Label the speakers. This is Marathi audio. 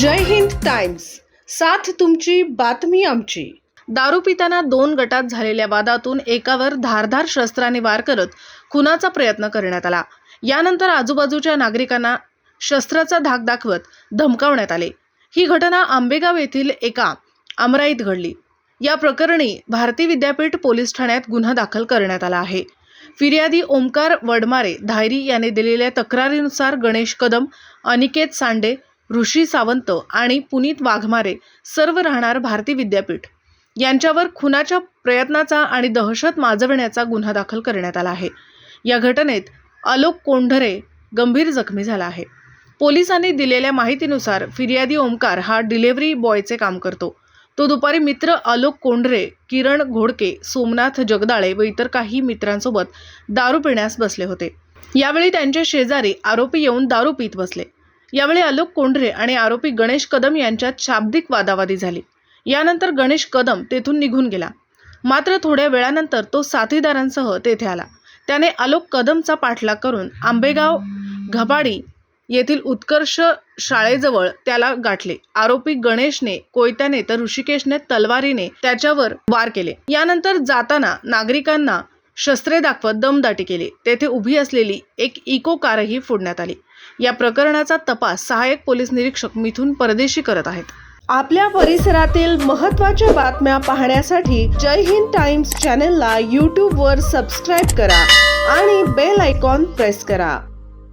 Speaker 1: जय हिंद टाईम्स साथ तुमची बातमी आमची. दारू पिताना दोन गटात झालेल्या वादातून एकावर धारधार शस्त्राने वार करत खुनाचा प्रयत्न करण्यात आला. यानंतर आजूबाजूच्या नागरिकांना शस्त्राचा धाक दाखवत धमकावण्यात आले. ही घटना आंबेगाव येथील एका अमराईत घडली. या प्रकरणी भारती विद्यापीठ पोलीस ठाण्यात गुन्हा दाखल करण्यात आला आहे. फिर्यादी ओमकार वडमारे धायरी याने दिलेल्या तक्रारीनुसार गणेश कदम अनिकेत सांडे ऋषी सावंत आणि पुनीत वाघमारे सर्व राहणार भारती विद्यापीठ. यांच्यावर खुनाच्या प्रयत्नाचा आणि दहशत माजवण्याचा गुन्हा दाखल करण्यात आला आहे. या घटनेत आलोक कोंढरे गंभीर जखमी झाला आहे. पोलिसांनी दिलेल्या माहितीनुसार फिर्यादी ओमकार हा डिलेव्हरी बॉयचे काम करतो. तो दुपारी मित्र आलोक कोंढरे किरण घोडके सोमनाथ जगदाळे व इतर काही मित्रांसोबत दारू पिण्यास बसले होते. यावेळी त्यांच्या शेजारी आरोपी येऊन दारू पित बसले. यावेळी आलोक कोंढरे आणि आरोपी गणेश कदम यांच्यात शाब्दिक वादावादी झाली. यानंतर गणेश कदम तेथून निघून गेला. मात्र थोड्या वेळानंतर तो साथीदारांसह तेथे आला. त्याने आलोक कदमचा पाठलाग करून आंबेगाव घबाडी येथील उत्कर्ष शाळेजवळ त्याला गाठले. आरोपी गणेशने कोयत्याने तर ऋषिकेशने तलवारीने त्याच्यावर वार केले. यानंतर जाताना नागरिकांना शस्त्रे दाखवत दमदाटी केली. तेथे उभी असलेली एक इको कारही फोडण्यात आली. या प्रकरणाचा तपास सहाय्यक पोलीस निरीक्षक मिथून परदेशी करत आहेत. आपल्या परिसरातील महत्त्वाच्या बातम्या पाहण्यासाठी जय हिंद टाइम्स चॅनलला यूट्यूबवर सबस्क्राईब करा आणि बेल आयकॉन प्रेस करा.